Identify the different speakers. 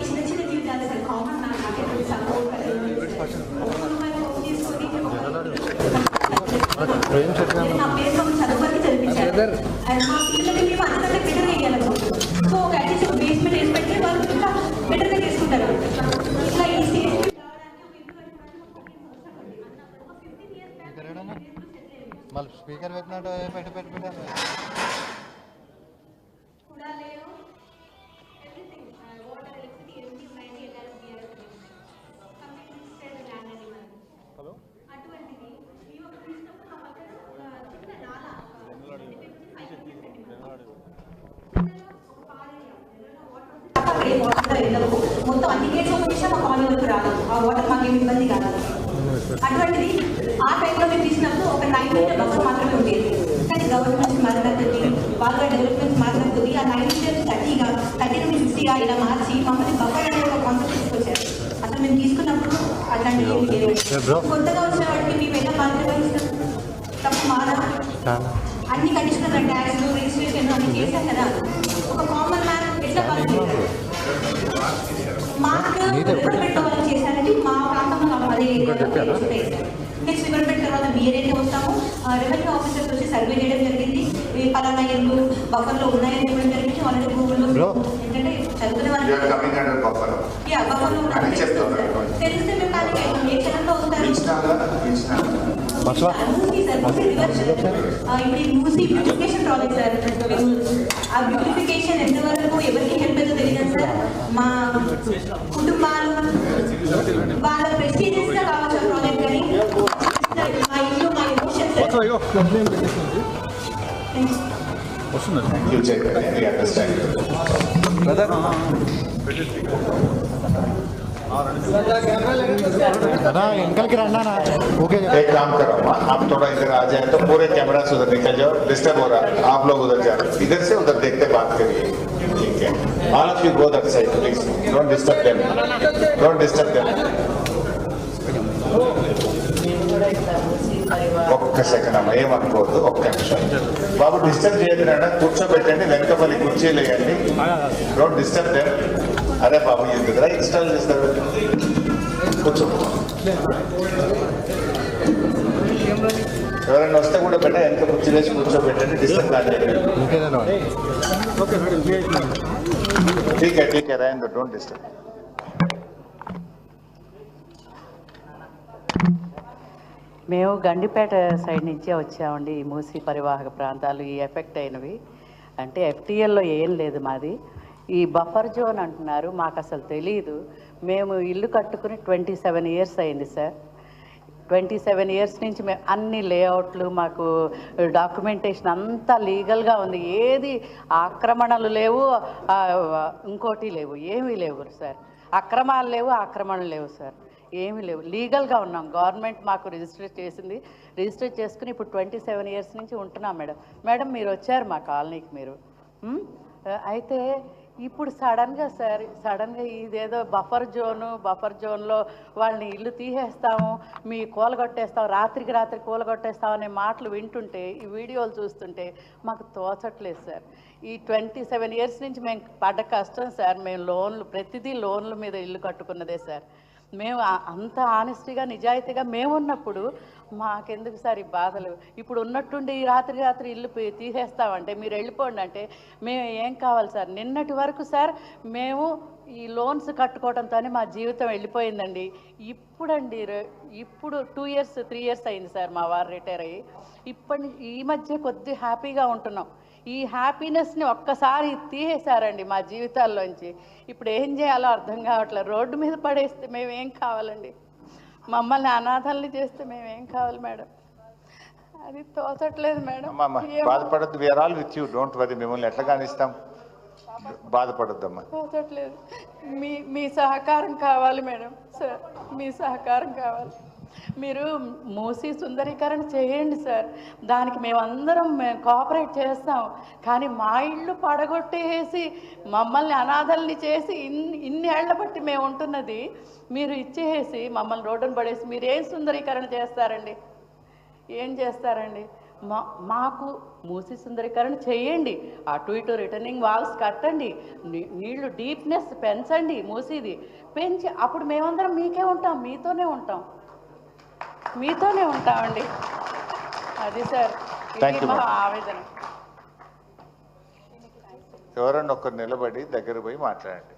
Speaker 1: చిన్న చిన్న జీవితాలు సార్. కామన్ నాకే సపోర్ట్ నా పేరు చదువుకి చదివించారు. అండ్ మా పిల్లలకి మేము అంతకంటే బెటర్ వేయగలము సో ఒక అట్లీస్ట్ బేస్మెంట్ వేసి పెడితే వాళ్ళు ఇంకా బెటర్గా చేసుకుంటారు. ఇట్లా ఈ స్టేజ్
Speaker 2: మళ్ళీ స్పీకర్ పెట్టినట్టు పెట్టి పెట్టి పెట్టారు
Speaker 1: మొత్తం అన్ని గేట్స్ ఓపెన్ చేసినా మా కాలనీ వరకు రాదు ఆ వాటర్ మాకు ఏమి ఇబ్బంది కాదు అటువంటిది ఆ టైంలో మేము తీసినప్పుడు ఒక నైన్ మీటర్ బస్సు మాత్రమే ఉండేది కానీ గవర్నమెంట్ మారిన బాగా డెవలప్మెంట్ మారిన ఆ నైన్ మీటర్ థర్టీగా థర్టీ నుండి సిక్స్టీగా ఇలా మార్చి మమ్మల్ని బఫర్ అనే ఒక కాన్సెప్ట్ తీసుకొచ్చారు అసలు మేము తీసుకున్నప్పుడు అట్లాంటివి కొత్తగా వచ్చిన వాటికి మేము ఎలా బాధ్యత తప్పు మారా అన్ని కండిషనల్ ట్యాక్స్ రిజిస్ట్రేషన్ అన్ని చేశాం కదా. ఒక కామన్ మ్యాన్ ఎట్లా బాధ్యత రివర్మెంట్ వాళ్ళు చేశారంటే మా ప్రాంతంలో అదే. నెక్స్ట్ రివర్మెంట్ తర్వాత మీ ఏరియాకి వస్తాము రెవెన్యూ ఆఫీసర్స్ వచ్చి సర్వే చేయడం జరిగింది. ఈ పలానా ఇల్లు బఫర్లో ఉన్నాయని చెప్పడం జరిగింది. ఆల్రెడీ గూగుల్లో ఏంటంటే చదువుకునే
Speaker 3: You are
Speaker 1: వాళ్ళు. తెలిస్తే మేము కానీ ఏ క్షణంలో వస్తారు రివర్స్. ఆ, బ్యూటిఫికేషన్ ఎంతవరకు ఎవరికి హెల్ప్ అవుతుందో తెలియదు సార్ మా కుటుంబాలు వాళ్ళ ప్రెస్టీజియస్గా కావచ్చు ఆ ప్రాజెక్ట్ కానీ మా ఇల్లు మా ఎమోషన్స్
Speaker 3: You ना
Speaker 2: इनकल की रहना ना। ओके
Speaker 3: एक काम करो हाँ, आप थोड़ा इधर आ जाए तो पूरे कैमरा से उधर निकल जाओ डिस्टर्ब हो रहा है। आप लोग उधर जाओ। इधर से उधर देखते बात करिए। ठीक है। All of you go that side please don't disturb them don't disturb them ఒక్క సెకండ్ అమ్మ ఏమనుకోవద్దు ఒక్క నిమిషం బాబు డిస్టర్బ్ చేయకుండా కూర్చోబెట్టండి వెనకపల్లి కుర్చీలు వేయండి డోంట్ డిస్టర్బ్ దేమ్ అరే బాబు ఎందుకురా ఇన్స్టాల్ చేస్తారు కూర్చో ఎవరైనా వస్తే కూడా పెట్ట వెనక కుర్చీ వేసి కూర్చోబెట్టండి డిస్టర్బ్ కాలేదు
Speaker 2: ఇంకేదన్నా
Speaker 3: ठीक है ठीक है रहने दो डोंट डिस्टर्ब
Speaker 4: మేము గండిపేట సైడ్ నుంచే వచ్చామండి. ఈ మూసీ పరివాహక ప్రాంతాలు ఈ ఎఫెక్ట్ అయినవి. అంటే ఎఫ్టీఎల్లో ఏం లేదు మాది. ఈ బఫర్ జోన్ అంటున్నారు మాకు అసలు తెలియదు మేము ఇల్లు కట్టుకుని ట్వంటీ సెవెన్ ఇయర్స్ అయింది సార్. ట్వంటీ సెవెన్ ఇయర్స్ నుంచి మేము అన్ని లేఅవుట్లు మాకు డాక్యుమెంటేషన్ అంతా లీగల్గా ఉంది. ఏది ఆక్రమణలు లేవు ఇంకోటి లేవు. ఏమీ లేవు సార్. అక్రమాలు లేవు ఆక్రమణలు లేవు సార్. ఏమీ లేవు. లీగల్గా ఉన్నాం. గవర్నమెంట్ మాకు రిజిస్టర్ చేసింది. రిజిస్టర్ చేసుకుని ఇప్పుడు ట్వంటీ సెవెన్ ఇయర్స్ నుంచి ఉంటున్నాం మేడం. మేడం మీరు వచ్చారు మా కాలనీకి మీరు. అయితే ఇప్పుడు సడన్గా సార్ సడన్గా ఇదేదో బఫర్ జోను బఫర్ జోన్లో వాళ్ళని ఇల్లు తీసేస్తాము మీ కూలగొట్టేస్తాం రాత్రికి రాత్రి కూలగొట్టేస్తాం అనే మాటలు వింటుంటే ఈ వీడియోలు చూస్తుంటే మాకు తోచట్లేదు సార్. ఈ ట్వంటీ సెవెన్ ఇయర్స్ నుంచి మేము పడ్డ కష్టం సార్. మేము లోన్లు ప్రతిదీ లోన్ల మీద ఇల్లు కట్టుకున్నదే సార్. మేము అంత ఆనెస్టీగా నిజాయితీగా మేము ఉన్నప్పుడు మాకెందుకు సార్ ఈ బాధలు? ఇప్పుడు ఉన్నట్టుండి ఈ రాత్రి రాత్రి ఇల్లు తీసేస్తామంటే మీరు వెళ్ళిపోండి అంటే మేము ఏం కావాలి సార్? నిన్నటి వరకు సార్ మేము ఈ లోన్స్ కట్టుకోవడంతోనే మా జీవితం వెళ్ళిపోయిందండి. ఇప్పుడండి ర- ఇప్పుడు టూ ఇయర్స్ త్రీ ఇయర్స్ అయింది సార్ మా వారు రిటైర్ అయ్యి. ఇప్పటి ఈ మధ్య కొద్ది హ్యాపీగా ఉంటున్నాం. ఈ హ్యాపీనెస్ని ఒక్కసారి తీసేశారండి మా జీవితాల్లోంచి. ఇప్పుడు ఏం చేయాలో అర్థం కావట్లేదు. రోడ్డు మీద పడేస్తే మేము ఏం కావాలండి? మమ్మల్ని అనాథల్ని చేస్తే మేము కావాలి మేడం? అది తోచట్లేదు మేడం.
Speaker 3: బాధపడద్దు. We are all with you don't worry మిమ్మల్ని ఎట్లా కానిస్తాం? బాధపడద్దమ్మా.
Speaker 4: తోచట్లేదు. మీ మీ సహకారం కావాలి మేడం. సార్ మీ సహకారం కావాలి. మీరు మూసి సుందరీకరణ చేయండి సార్. దానికి మేమందరం కోఆపరేట్ చేస్తాం. కానీ మా ఇళ్ళు పడగొట్టేసి మమ్మల్ని అనాథల్ని చేసి ఇన్ని ఇన్ని ఏళ్ళ బట్టి మేము ఉంటున్నది మీరు ఇచ్చేసి మమ్మల్ని రోడ్డును పడేసి మీరు ఏం సుందరీకరణ చేస్తారండి? ఏం చేస్తారండి? మా మాకు మూసి సుందరీకరణ చేయండి. అటు ఇటు రిటర్నింగ్ వాల్స్ కట్టండి. నీళ్ళు డీప్నెస్ పెంచండి మూసిది. పెంచి అప్పుడు మేమందరం మీకే ఉంటాం మీతోనే ఉంటాం. మీతోనే ఉంటామండి. అది సార్ ఆవేదన.
Speaker 3: ఎవరన్నా ఒకరు నిలబడి దగ్గర పోయి మాట్లాడండి.